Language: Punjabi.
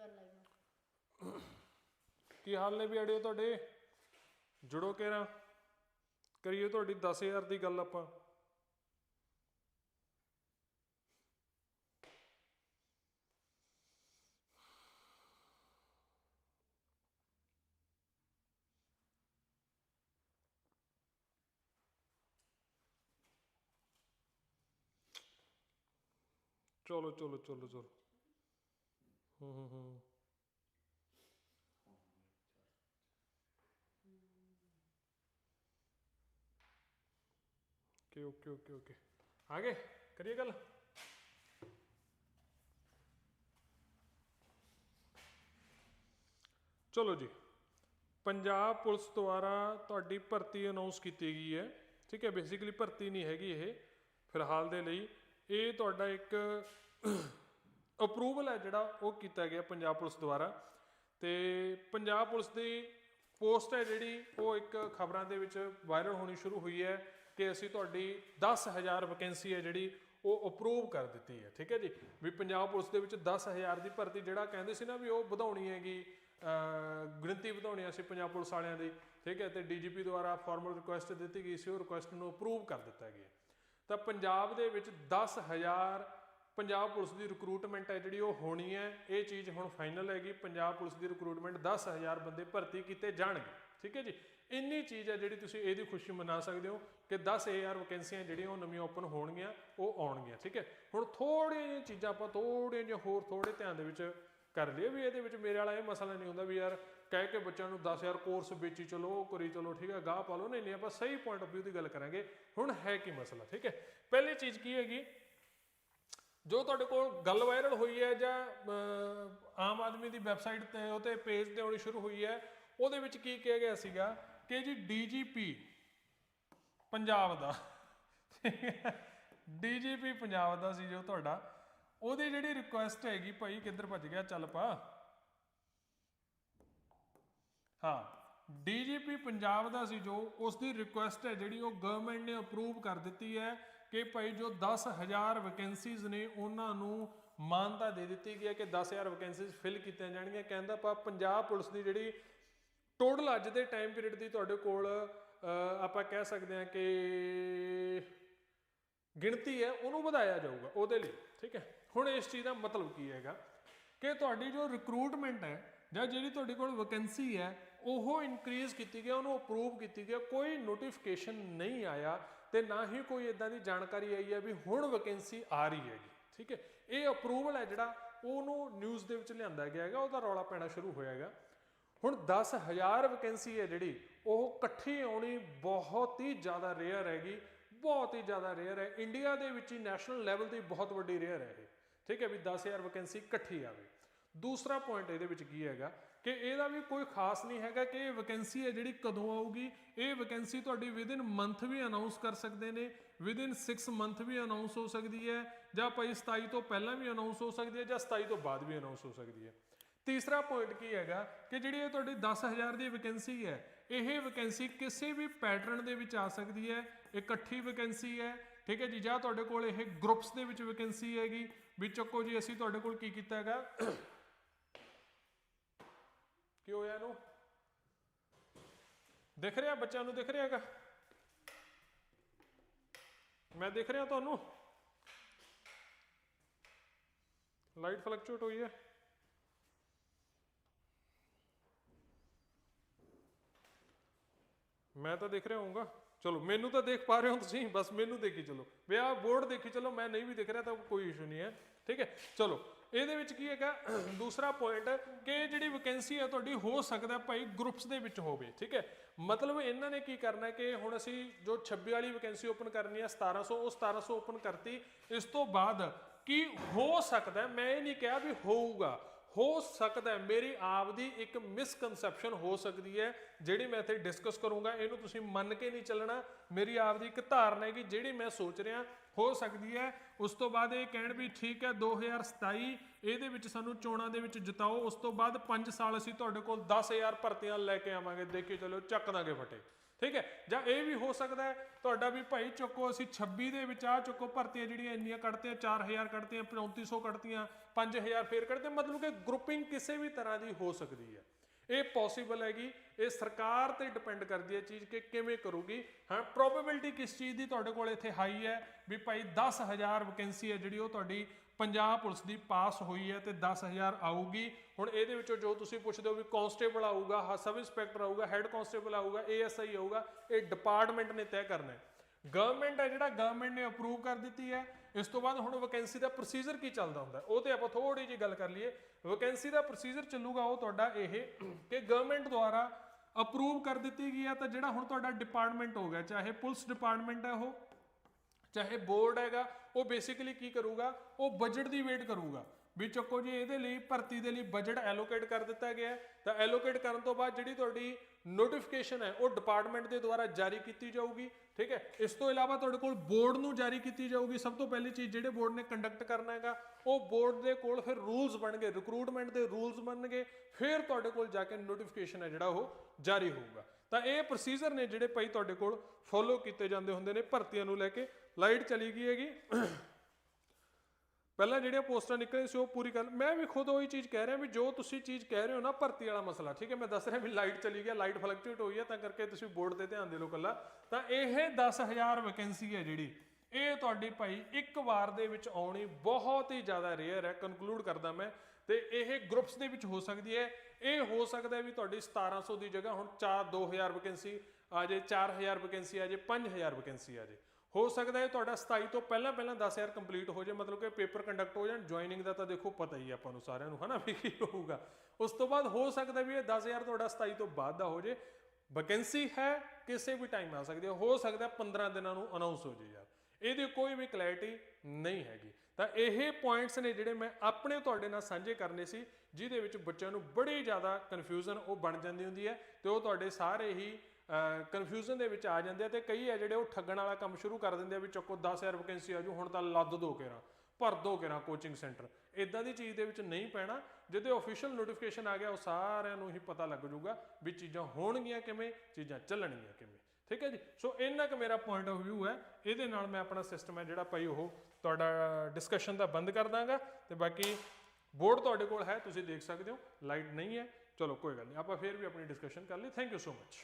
ਗੱਲ ਆਈ ਕੀ ਹਾਲ ਨੇ ਵੀ ਅੜਿਓ ਤੁਹਾਡੇ? ਜੁੜੋ ਕੇਰਾ ਕਰੀਏ ਤੁਹਾਡੀ 10000 ਦੀ ਗੱਲ ਆਪਾਂ। ਚਲੋ ਚਲੋ ਚਲੋ ਚਲੋ। ਹੂੰ ਹੂੰ ਹੂੰ। Okay okay okay okay. ਆਗੇ ਕਰੀਏ ਗੱਲ? ਚਲੋ ਜੀ। ਪੰਜਾਬ ਪੁਲਿਸ ਦੁਆਰਾ ਤੁਹਾਡੀ ਭਰਤੀ ਅਨਾਉਂਸ ਕੀਤੀ ਗਈ ਹੈ। ਠੀਕ ਹੈ ਬੇਸਿਕਲੀ ਭਰਤੀ ਨਹੀਂ ਹੈਗੀ ਇਹ, ਫਿਲਹਾਲ ਦੇ ਲਈ। ਇਹ ਤੁਹਾਡਾ ਇੱਕ ਅਪਰੂਵਲ ਹੈ ਜਿਹੜਾ ਉਹ ਕੀਤਾ ਗਿਆ ਪੰਜਾਬ ਪੁਲਿਸ ਦੁਆਰਾ। ਤੇ ਪੰਜਾਬ ਪੁਲਿਸ ਦੀ ਪੋਸਟ ਹੈ ਜਿਹੜੀ, ਉਹ ਇੱਕ ਖਬਰਾਂ ਦੇ ਵਿੱਚ ਵਾਇਰਲ ਹੋਣੀ ਸ਼ੁਰੂ ਹੋਈ ਹੈ ਕਿ ਅਸੀਂ ਤੁਹਾਡੀ 10000 ਵੈਕੈਂਸੀ ਹੈ ਜਿਹੜੀ, ਉਹ ਅਪਰੂਵ ਕਰ ਦਿੱਤੀ ਹੈ। ਠੀਕ ਹੈ ਜੀ? ਵੀ ਪੰਜਾਬ ਪੁਲਿਸ ਦੇ ਵਿੱਚ 10000 ਦੀ ਭਰਤੀ ਜਿਹੜਾ ਕਹਿੰਦੇ ਸੀ ਨਾ ਵੀ ਉਹ ਵਧਾਉਣੀ ਹੈਗੀ ਗਿਣਤੀ ਵਧਾਉਣੀ ਅਸੀਂ ਪੰਜਾਬ ਪੁਲਿਸ ਵਾਲਿਆਂ ਦੀ। ਠੀਕ ਹੈ? ਤੇ ਡੀਜੀਪੀ ਦੁਆਰਾ ਫਾਰਮਲ ਰਿਕੁਐਸਟ ਦਿੱਤੀ ਗਈ ਸੀ, ਉਹ ਰਿਕੁਐਸਟ ਨੂੰ ਅਪਰੂਵ ਕਰ ਦਿੱਤਾ ਗਿਆ। ਤਾਂ ਪੰਜਾਬ ਦੇ ਵਿੱਚ 10000 ਪੰਜਾਬ ਪੁਲਿਸ ਦੀ ਰਿਕਰੂਟਮੈਂਟ ਹੈ ਜਿਹੜੀ ਉਹ ਹੋਣੀ ਹੈ, ਇਹ ਚੀਜ਼ ਹੁਣ ਫਾਈਨਲ ਹੈਗੀ, ਪੰਜਾਬ ਪੁਲਿਸ ਦੀ ਰਿਕਰੂਟਮੈਂਟ 10000 ਬੰਦੇ ਭਰਤੀ ਕੀਤੇ ਜਾਣਗੇ। ਠੀਕ ਹੈ ਜੀ? ਇੰਨੀ ਚੀਜ਼ ਹੈ ਜਿਹੜੀ ਤੁਸੀਂ ਇਹਦੀ ਖੁਸ਼ੀ ਮਨਾ ਸਕਦੇ ਹੋ ਕਿ 10000 ਵੈਕੈਂਸੀਆਂ ਜਿਹੜੀਆਂ ਉਹ ਨਵੀਆਂ ਓਪਨ ਹੋਣਗੀਆਂ, ਉਹ ਆਉਣਗੀਆਂ। ਠੀਕ ਹੈ? ਹੁਣ ਥੋੜੀਆਂ ਜਿਹੀਆਂ ਚੀਜ਼ਾਂ ਆਪਾਂ ਥੋੜੀਆਂ ਜਿਹੀਆਂ ਹੋਰ ਥੋੜੇ ਧਿਆਨ ਦੇ ਵਿੱਚ ਕਰ ਲਈਏ ਵੀ ਇਹਦੇ ਵਿੱਚ ਮੇਰੇ ਵਾਲਾ ਇਹ ਮਸਲਾ ਨਹੀਂ ਹੁੰਦਾ ਵੀ ਯਾਰ ਕਹਿ ਕੇ ਬੱਚਿਆਂ ਨੂੰ 10000 ਕੋਰਸ ਵੇਚੀ ਚਲੋ, ਉਹ ਕਰੀ ਚਲੋ, ਠੀਕ ਹੈ, ਗਾਹ ਪਾ ਲਓ। ਨਹੀਂ ਨਹੀਂ, ਆਪਾਂ ਸਹੀ ਪੁਆਇੰਟ ਆਫ View ਦੀ ਗੱਲ ਕਰਾਂਗੇ। ਹੁਣ ਹੈ ਕੀ ਮਸਲਾ? ਠੀਕ ਹੈ? ਪਹਿਲੀ ਚੀਜ਼ ਕੀ ਹੈਗੀ? ਜੋ ਤੁਹਾਡੇ ਕੋਲ ਗੱਲ ਵਾਇਰਲ ਹੋਈ ਹੈ ਜਾਂ ਆਮ ਆਦਮੀ ਦੀ ਵੈਬਸਾਈਟ ਤੇ ਉਹਤੇ ਪੇਜ ਤੇ ਆਉਣੀ ਸ਼ੁਰੂ ਹੋਈ ਹੈ, ਉਹਦੇ ਵਿੱਚ ਕੀ ਕਿਹਾ ਗਿਆ ਸੀਗਾ ਕਿ ਜੀ ਡੀਜੀਪੀ ਪੰਜਾਬ ਦਾ ਡੀਜੀਪੀ ਪੰਜਾਬ ਦਾ ਸੀ ਜੋ ਤੁਹਾਡਾ, ਉਹਦੀ ਜਿਹੜੀ ਰਿਕੁਐਸਟ ਹੈਗੀ ਭਾਈ, ਕਿੱਧਰ ਭੱਜ ਗਿਆ, ਚੱਲ ਪਾ ਹਾਂ ਡੀਜੀਪੀ ਪੰਜਾਬ ਦਾ ਸੀ ਜੋ ਉਸ ਦੀ ਰਿਕੁਐਸਟ ਹੈ ਜਿਹੜੀ ਉਹ ਗਵਰਨਮੈਂਟ ਨੇ ਅਪਰੂਵ ਕਰ ਦਿੱਤੀ ਹੈ ਕਿ ਭਾਈ ਜੋ 10000 ਵੈਕੈਂਸੀਜ਼ ਨੇ, ਉਹਨਾਂ ਨੂੰ ਮਾਨਤਾ ਦੇ ਦਿੱਤੀ ਗਈ ਹੈ ਕਿ 10000 ਵੈਕੈਂਸੀਜ਼ ਫਿਲ ਕੀਤੀਆਂ ਜਾਣਗੀਆਂ। ਕਹਿੰਦਾ ਪਾ ਪੰਜਾਬ ਪੁਲਿਸ ਦੀ ਜਿਹੜੀ ਟੋਟਲ ਅੱਜ ਦੇ ਟਾਈਮ ਪੀਰੀਅਡ ਦੀ ਤੁਹਾਡੇ ਕੋਲ ਆਪਾਂ ਕਹਿ ਸਕਦੇ ਹਾਂ ਕਿ ਗਿਣਤੀ ਹੈ, ਉਹਨੂੰ ਵਧਾਇਆ ਜਾਊਗਾ ਉਹਦੇ ਲਈ, ਠੀਕ ਹੈ। ਹੁਣ ਇਸ ਚੀਜ਼ ਦਾ ਮਤਲਬ ਕੀ ਹੈਗਾ ਕਿ ਤੁਹਾਡੀ ਜੋ ਰਿਕਰੂਟਮੈਂਟ ਹੈ ਜਾਂ ਜਿਹੜੀ ਤੁਹਾਡੇ ਕੋਲ ਵੈਕੈਂਸੀ ਹੈ, ਉਹ ਇਨਕਰੀਜ਼ ਕੀਤੀ ਗਈ ਉਹਨੂੰ ਅਪਰੂਵ ਕੀਤੀ ਗਿਆ ਕੋਈ ਨੋਟੀਫਿਕੇਸ਼ਨ ਨਹੀਂ ਆਇਆ ਤੇ ਨਾ ਹੀ ਕੋਈ ਇਦਾਂ ਦੀ ਜਾਣਕਾਰੀ ਆਈ ਹੈ ਵੀ ਹੁਣ ਵੈਕੈਂਸੀ ਆ ਰਹੀ ਹੈਗੀ, ਠੀਕ ਹੈ? ਇਹ ਅਪਰੂਵਲ ਹੈ ਜਿਹੜਾ, ਉਹਨੂੰ ਨਿਊਜ਼ ਦੇ ਵਿੱਚ ਲਿਆਂਦਾ ਗਿਆ ਹੈਗਾ, ਉਹਦਾ ਰੌਲਾ ਪੈਣਾ ਸ਼ੁਰੂ ਹੋਇਆ ਹੈਗਾ। ਹੁਣ 10000 ਵੈਕੈਂਸੀ ਹੈ ਜਿਹੜੀ, ਉਹ ਇਕੱਠੀ ਆਉਣੀ ਬਹੁਤ ਹੀ ਜ਼ਿਆਦਾ ਰੇਅਰ ਹੈਗੀ, ਬਹੁਤ ਹੀ ਜ਼ਿਆਦਾ ਰੇਅਰ ਹੈ। ਇੰਡੀਆ ਦੇ ਵਿੱਚ ਹੀ ਨੈਸ਼ਨਲ ਲੈਵਲ ਦੀ ਬਹੁਤ ਵੱਡੀ ਰੇਅਰ ਹੈ ਇਹ, ਠੀਕ ਹੈ? ਵੀ 10000 ਵੈਕੈਂਸੀ ਇਕੱਠੀ ਆਵੇ। ਦੂਸਰਾ ਪੁਆਇੰਟ ਇਹਦੇ ਵਿੱਚ ਕੀ ਹੈਗਾ ਕਿ ਇਹਦਾ ਵੀ ਕੋਈ ਖਾਸ ਨਹੀਂ ਹੈਗਾ ਕਿ ਇਹ ਵੈਕੈਂਸੀ ਹੈ ਜਿਹੜੀ ਕਦੋਂ ਆਊਗੀ। ਇਹ ਵੈਕੈਂਸੀ ਤੁਹਾਡੀ ਵਿਦਿਨ ਮੰਥ ਵੀ ਅਨਾਉਂਸ ਕਰ ਸਕਦੇ ਨੇ ਵਿਦਿਨ 6 ਮੰਥ ਵੀ ਅਨਾਉਂਸ ਹੋ ਸਕਦੀ ਹੈ, ਜਾਂ ਭਾਈ 27 ਤੋਂ ਪਹਿਲਾਂ ਵੀ ਅਨਾਉਂਸ ਹੋ ਸਕਦੀ ਹੈ, ਜਾਂ 27 ਤੋਂ ਬਾਅਦ ਵੀ ਅਨਾਉਂਸ ਹੋ ਸਕਦੀ ਹੈ। ਤੀਸਰਾ ਪੁਆਇੰਟ ਕੀ ਹੈਗਾ ਕਿ ਜਿਹੜੀ ਇਹ ਤੁਹਾਡੀ 10000 ਦੀ ਵੈਕੈਂਸੀ ਹੈ, ਇਹ ਵੈਕੈਂਸੀ ਕਿਸੇ ਵੀ ਪੈਟਰਨ ਦੇ ਵਿੱਚ ਆ ਸਕਦੀ ਹੈ, ਇਕੱਠੀ ਵੈਕੈਂਸੀ ਹੈ, ਠੀਕ ਹੈ ਜੀ? ਜਾਂ ਤੁਹਾਡੇ ਕੋਲ ਇਹ ਗਰੁੱਪਸ ਦੇ ਵਿੱਚ ਵੈਕੈਂਸੀ ਹੈਗੀ, ਵੀ ਚੱਕੋ ਜੀ, ਅਸੀਂ ਤੁਹਾਡੇ ਕੋਲ ਕੀ ਕੀਤਾ ਹੈਗਾ ਕੀ ਹੋਇਆ ਇਹਨੂੰ। ਦਿਖ ਰਿਹਾ ਬੱਚਿਆਂ ਨੂੰ, ਦਿਖ ਰਿਹਾ ਮੈਂ ਦਿਖ ਰਿਹਾ ਤੁਹਾਨੂੰ। ਲਾਈਟ ਫਲਕਚੁਏਟ ਹੋਈ ਹੈ। ਮੈਂ ਤਾਂ ਦੇਖ ਰਿਹਾ ਹੋਊਗਾ। ਚਲੋ, ਮੈਨੂੰ ਤਾਂ ਦੇਖ ਪਾ ਰਹੇ ਹੋ ਤੁਸੀਂ, ਬਸ ਮੈਨੂੰ ਦੇਖੀ ਚਲੋ। ਵੀ ਆਹ ਬੋਰਡ ਦੇਖੀ ਚਲੋ, ਮੈਂ ਨਹੀਂ ਵੀ ਦੇਖ ਰਿਹਾ ਤਾਂ ਕੋਈ ਇਸ਼ੂ ਨਹੀਂ ਹੈ। ਠੀਕ ਹੈ, ਚਲੋ। ਇਹਦੇ ਵਿੱਚ ਕੀ ਹੈਗਾ? ਦੂਸਰਾ ਪੁਆਇੰਟ ਕਿ ਜਿਹੜੀ ਵੈਕੈਂਸੀ ਹੈ ਤੁਹਾਡੀ ਹੋ ਸਕਦਾ ਭਾਈ ਗਰੁੱਪਸ ਦੇ ਵਿੱਚ ਹੋਵੇ, ਠੀਕ ਹੈ? ਮਤਲਬ ਇਹਨਾਂ ਨੇ ਕੀ ਕਰਨਾ ਕਿ ਹੁਣ ਅਸੀਂ ਜੋ 26 ਵਾਲੀ ਵੈਕੈਂਸੀ ਓਪਨ ਕਰਨੀ ਹੈ 1700 ਉਹ 1700 ਓਪਨ ਕਰਤੀ। ਇਸ ਤੋਂ ਬਾਅਦ ਕੀ ਹੋ ਸਕਦਾ ਮੈਂ ਇਹ ਨਹੀਂ ਕਿਹਾ ਵੀ ਹੋਊਗਾ। ਹੋ ਸਕਦਾ ਮੇਰੀ ਆਪ ਦੀ ਇੱਕ ਮਿਸਕਨਸੈਪਸ਼ਨ ਹੋ ਸਕਦੀ ਹੈ, ਜਿਹੜੀ ਮੈਂ ਇੱਥੇ ਡਿਸਕਸ ਕਰੂੰਗਾ। ਇਹਨੂੰ ਤੁਸੀਂ ਮੰਨ ਕੇ ਨਹੀਂ ਚੱਲਣਾ। ਮੇਰੀ ਆਪ ਦੀ ਇੱਕ ਧਾਰਨਾ ਹੈ ਕਿ ਜਿਹੜੀ ਮੈਂ ਸੋਚ ਰਿਹਾ ਹੋ ਸਕਦੀ ਹੈ। ਉਸ ਤੋਂ ਬਾਅਦ ਇਹ ਕਹਿਣ ਵੀ ਠੀਕ ਹੈ 2027 ਇਹਦੇ ਵਿੱਚ ਸਾਨੂੰ ਚੋਣਾਂ ਦੇ ਵਿੱਚ ਜਿਤਾਓ। ਉਸ ਤੋਂ ਬਾਅਦ 5 ਸਾਲ ਅਸੀਂ ਤੁਹਾਡੇ ਕੋਲ 10000 ਭਰਤੀਆਂ ਲੈ ਕੇ ਆਵਾਂਗੇ। ਦੇਖੀ ਚਲੋ, ਚੱਕ ਦਾਂਗੇ ਫਟੇ। ਠੀਕ ਹੈ? ਜਾਂ ਇਹ ਵੀ ਹੋ ਸਕਦਾ ਹੈ, ਤੁਹਾਡਾ ਵੀ ਭਾਈ ਚੁੱਕੋ, ਅਸੀਂ 26 ਦੇ ਵਿੱਚ ਆ ਚੁੱਕੋ, ਭਰਤੀਆਂ ਜਿਹੜੀਆਂ ਇੰਨੀਆਂ ਕੱਢਤੀਆਂ 4000 ਕੱਢਤੀਆਂ 3500 ਕੱਢਤੀਆਂ 5000 ਫੇਰ ਕੱਢਦੇ ਮਤਲਬ ਕਿ ਗਰੁੱਪਿੰਗ ਕਿਸੇ ਵੀ ਤਰ੍ਹਾਂ ਦੀ ਹੋ ਸਕਦੀ ਹੈ। ਇਹ ਪੋਸੀਬਲ ਹੈਗੀ। ਇਹ ਸਰਕਾਰ ਤੇ ਡਿਪੈਂਡ ਕਰਦੀ ਹੈ ਚੀਜ਼ ਕਿ ਕਿਵੇਂ ਕਰੂਗੀ। ਹਾਂ ਪ੍ਰੋਬੇਬਿਲਿਟੀ ਕਿਸ ਚੀਜ਼ ਦੀ ਤੁਹਾਡੇ ਕੋਲ ਇੱਥੇ ਹਾਈ ਹੈ ਵੀ ਭਾਈ 10000 ਵੈਕੈਂਸੀ ਹੈ ਜਿਹੜੀ ਉਹ ਤੁਹਾਡੀ ਪੰਜਾਬ ਪੁਲਿਸ ਦੀ ਪਾਸ ਹੋਈ ਹੈ ਤੇ 10000 ਆਊਗੀ। ਹੁਣ ਇਹਦੇ ਵਿੱਚੋਂ ਜੋ ਤੁਸੀਂ ਪੁੱਛਦੇ ਹੋ ਵੀ ਕਾਂਸਟੇਬਲ ਆਊਗਾ ਸਬ ਇੰਸਪੈਕਟਰ ਆਊਗਾ ਹੈੱਡ ਕਾਂਸਟੇਬਲ ਆਊਗਾ ਏਐਸਆਈ ਆਊਗਾ, ਇਹ ਡਿਪਾਰਟਮੈਂਟ ਨੇ ਤੈਅ ਕਰਨਾ ਹੈ। ਗਵਰਨਮੈਂਟ ਹੈ, ਜਿਹੜਾ ਗਵਰਨਮੈਂਟ ਨੇ ਅਪਰੂਵ ਕਰ ਦਿੱਤੀ ਹੈ, ਇਸ ਤੋਂ ਬਾਅਦ ਹੁਣ ਵੈਕੈਂਸੀ ਦਾ ਪ੍ਰੋਸੀਜਰ ਕੀ ਚੱਲਦਾ ਹੁੰਦਾ? ਉਹ ਤੇ ਆਪਾਂ ਥੋੜੀ ਜਿਹੀ ਗੱਲ ਕਰ ਲਈਏ। ਵੈਕੈਂਸੀ ਦਾ ਪ੍ਰੋਸੀਜਰ ਚੱਲੂਗਾ ਉਹ ਤੁਹਾਡਾ ਇਹ ਕਿ ਗਵਰਨਮੈਂਟ ਦੁਆਰਾ ਅਪਰੂਵ ਕਰ ਦਿੱਤੀ ਗਈ ਹੈ, ਤਾਂ ਜਿਹੜਾ ਹੁਣ ਤੁਹਾਡਾ ਡਿਪਾਰਟਮੈਂਟ ਹੋ ਗਿਆ, ਚਾਹੇ ਪੁਲਿਸ ਡਿਪਾਰਟਮੈਂਟ ਹੈ ਉਹ, ਚਾਹੇ ਬੋਰਡ ਹੈਗਾ, ਉਹ ਬੇਸਿਕਲੀ ਕੀ ਕਰੂਗਾ? ਉਹ ਬਜਟ ਦੀ ਵੇਟ ਕਰੂਗਾ। ਵੀ ਚੱਕੋ ਜੀ, ਇਹਦੇ ਲਈ, ਭਰਤੀ ਦੇ ਲਈ ਬਜਟ ਐਲੋਕੇਟ ਕਰ ਦਿੱਤਾ ਗਿਆ ਤਾਂ ਐਲੋਕੇਟ ਕਰਨ ਤੋਂ ਬਾਅਦ ਜਿਹੜੀ ਤੁਹਾਡੀ ਨੋਟੀਫਿਕੇਸ਼ਨ ਹੈ, ਉਹ ਡਿਪਾਰਟਮੈਂਟ ਦੇ ਦੁਆਰਾ ਜਾਰੀ ਕੀਤੀ ਜਾਊਗੀ, ਠੀਕ ਹੈ? ਇਸ ਤੋਂ ਇਲਾਵਾ ਤੁਹਾਡੇ ਕੋਲ ਬੋਰਡ ਨੂੰ ਜਾਰੀ ਕੀਤੀ ਜਾਊਗੀ। ਸਭ ਤੋਂ ਪਹਿਲੀ ਚੀਜ਼ ਜਿਹੜੇ ਬੋਰਡ ਨੇ ਕੰਡਕਟ ਕਰਨਾ ਹੈਗਾ, ਉਹ ਬੋਰਡ ਦੇ ਕੋਲ ਫਿਰ ਰੂਲਸ ਬਣਨਗੇ ਰਿਕਰੂਟਮੈਂਟ ਦੇ ਰੂਲਸ ਬਣਨਗੇ, ਫਿਰ ਤੁਹਾਡੇ ਕੋਲ ਜਾ ਕੇ ਨੋਟੀਫਿਕੇਸ਼ਨ ਹੈ ਜਿਹੜਾ ਉਹ ਜਾਰੀ ਹੋਊਗਾ। ਤਾਂ ਇਹ ਪ੍ਰੋਸੀਜਰ ਨੇ ਜਿਹੜੇ ਭਾਈ ਤੁਹਾਡੇ ਕੋਲ ਫੋਲੋ ਕੀਤੇ ਜਾਂਦੇ ਹੁੰਦੇ ਨੇ, ਭਰਤੀਆਂ ਨੂੰ ਲੈ ਕੇ। ਲਾਈਟ ਚਲੀ ਗਈ ਹੈਗੀ। ਪਹਿਲਾਂ ਜਿਹੜੀਆਂ ਪੋਸਟਾਂ ਨਿਕਲੀਆਂ ਸੀ, ਉਹ ਪੂਰੀ ਕਰ ਮੈਂ ਵੀ ਖੁਦ ਉਹੀ ਚੀਜ਼ ਕਹਿ ਰਿਹਾ ਵੀ ਜੋ ਤੁਸੀਂ ਚੀਜ਼ ਕਹਿ ਰਹੇ ਹੋ ਨਾ, ਭਰਤੀ ਵਾਲਾ ਮਸਲਾ, ਠੀਕ ਹੈ? ਮੈਂ ਦੱਸ ਰਿਹਾ ਵੀ ਲਾਈਟ ਚਲੀ ਗਿਆ ਲਾਈਟ ਫਲਕਚੁਏਟ ਹੋਈ ਹੈ, ਤਾਂ ਕਰਕੇ ਤੁਸੀਂ ਬੋਰਡ ਤੇ ਧਿਆਨ ਦੇ ਲਓ ਕੱਲਾ ਤਾਂ ਇਹ 10000 ਵੈਕੈਂਸੀ ਹੈ ਜਿਹੜੀ, ਇਹ ਤੁਹਾਡੀ ਭਾਈ ਇੱਕ ਵਾਰ ਦੇ ਵਿੱਚ ਆਉਣੀ ਬਹੁਤ ਹੀ ਜ਼ਿਆਦਾ ਰੇਅਰ ਹੈ ਕਨਕਲੂਡ ਕਰਦਾ ਮੈਂ। ਤੇ ਇਹ ਗਰੁੱਪਸ ਦੇ ਵਿੱਚ ਹੋ ਸਕਦੀ ਹੈ। ਇਹ ਹੋ ਸਕਦਾ ਵੀ ਤੁਹਾਡੀ 1700 ਦੀ ਜਗ੍ਹਾ, ਹੁਣ 4 2000 ਵੈਕੈਂਸੀ ਆ ਜੇ 4000 ਵੈਕੈਂਸੀ ਆ ਜੇ 5000 ਵੈਕੈਂਸੀ ਆ ਜੇ ਹੋ ਸਕਦਾ ਹੈ ਤੁਹਾਡਾ 27 ਤੋਂ ਪਹਿਲਾਂ ਪਹਿਲਾਂ 10000 ਕੰਪਲੀਟ ਹੋ ਜਾਏ, ਮਤਲਬ ਕਿ ਪੇਪਰ ਕੰਡਕਟ ਹੋ ਜਾਣ ਜੁਆਇਨਿੰਗ ਦਾ ਤਾਂ ਦੇਖੋ ਪਤਾ ਹੀ ਹੈ ਆਪਾਂ ਨੂੰ ਸਾਰਿਆਂ ਨੂੰ, ਹਨਾ ਵੀ ਕੀ ਹੋਊਗਾ। ਉਸ ਤੋਂ ਬਾਅਦ ਹੋ ਸਕਦਾ ਵੀ ਇਹ 10000 ਤੁਹਾਡਾ 27 ਤੋਂ ਬਾਅਦ ਦਾ ਹੋ ਜੇ ਵੈਕੈਂਸੀ ਹੈ, ਕਿਸੇ ਵੀ ਟਾਈਮ ਆ ਸਕਦੀ ਹੈ ਹੋ ਸਕਦਾ 15 ਦਿਨਾਂ ਨੂੰ ਅਨਾਉਂਸ ਹੋ ਜੇ ਯਾਰ। ਇਹਦੀ ਕੋਈ ਵੀ ਕਲੈਰਿਟੀ ਨਹੀਂ ਹੈਗੀ। ਤਾਂ ਇਹ ਪੁਆਇੰਟਸ ਨੇ ਜਿਹੜੇ ਮੈਂ ਆਪਣੇ ਤੁਹਾਡੇ ਨਾਲ ਸਾਂਝੇ ਕਰਨੇ ਸੀ, ਜਿਹਦੇ ਵਿੱਚ ਬੱਚਿਆਂ ਨੂੰ ਬੜੀ ਜ਼ਿਆਦਾ ਕਨਫਿਊਜ਼ਨ ਉਹ ਬਣ ਜਾਂਦੀ ਹੁੰਦੀ ਹੈ, ਤੇ ਉਹ ਤੁਹਾਡੇ ਸਾਰੇ ਹੀ ਕਨਫਿਊਜ਼ਨ ਦੇ ਵਿੱਚ ਆ ਜਾਂਦੇ ਆ ਤੇ ਕਈ ਆ ਜਿਹੜੇ ਉਹ ਠੱਗਣ ਵਾਲਾ ਕੰਮ ਸ਼ੁਰੂ ਕਰ ਦਿੰਦੇ ਆ ਵੀ ਚੱਕੋ 10000 ਵੈਕੈਂਸੀ ਆ ਆਜੂ ਹੁਣ ਤਾਂ ਲੱਦ ਦੋ ਕੇਰਾ ਭਰ ਦੋ ਕੇਰਾ ਕੋਚਿੰਗ ਸੈਂਟਰ ਇਦਾਂ ਦੀ ਚੀਜ਼ ਦੇ ਵਿੱਚ ਨਹੀਂ ਪੈਣਾ, ਜਦੋਂ ਅਫੀਸ਼ੀਅਲ ਨੋਟੀਫਿਕੇਸ਼ਨ ਆ ਗਿਆ, ਉਹ ਸਾਰਿਆਂ ਨੂੰ ਹੀ ਪਤਾ ਲੱਗ ਜਾਊਗਾ ਵੀ ਚੀਜ਼ਾਂ ਹੋਣਗੀਆਂ ਕਿਵੇਂ, ਚੀਜ਼ਾਂ ਚੱਲਣਗੀਆਂ ਕਿਵੇਂ। ਠੀਕ ਹੈ ਜੀ? ਸੋ ਇੰਨਾ ਕੁ ਮੇਰਾ ਪੁਆਇੰਟ ਆਫ View ਹੈ। ਇਹਦੇ ਨਾਲ ਮੈਂ ਆਪਣਾ ਸਿਸਟਮ ਹੈ ਜਿਹੜਾ ਭਾਈ ਉਹ ਤੁਹਾਡਾ ਡਿਸਕਸ਼ਨ ਦਾ ਬੰਦ ਕਰ ਦਾਂਗਾ। ਤੇ ਬਾਕੀ ਬੋਰਡ ਤੁਹਾਡੇ ਕੋਲ ਹੈ, ਤੁਸੀਂ ਦੇਖ ਸਕਦੇ ਹੋ। ਲਾਈਟ ਨਹੀਂ ਹੈ। ਚਲੋ, ਕੋਈ ਗੱਲ ਨਹੀਂ। ਆਪਾਂ ਫੇਰ ਵੀ ਆਪਣੀ ਡਿਸਕਸ਼ਨ ਕਰ ਲਈ। Thank you so much